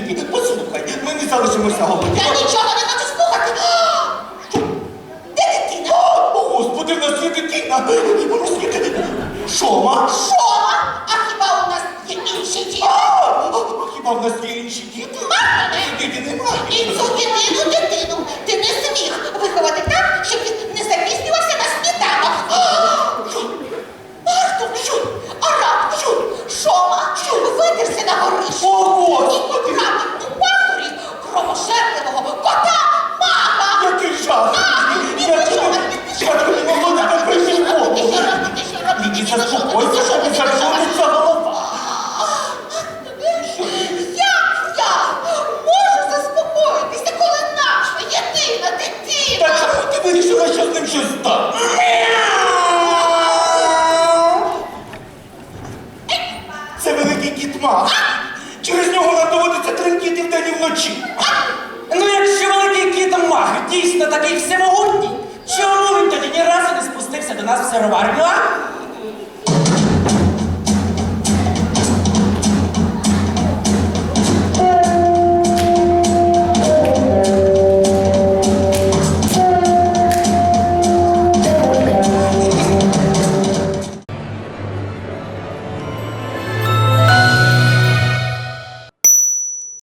діти, послухай, ми не залишимося голодні. Я нічого не хочу слухати. Де дитина? О, господи, в нас є дитина. У нас є. Шома? Шома? А хіба у нас є інші діти? А, хіба в нас є інші діти? Кровошерливого кота мага. Який жах! Не в голову. Заспокойся, що не голова. Як я можу заспокоїтися, коли наша єдина Та дитина? чому ти вирішила, що з ним щось стане? Це великий кіт. Через нього нам доводиться тремтіти вдень і вночі. Ну, якщо великий кіт маг дійсно такий всемогутній, чому він тоді ні разу не спустився до нас в сироварню, а?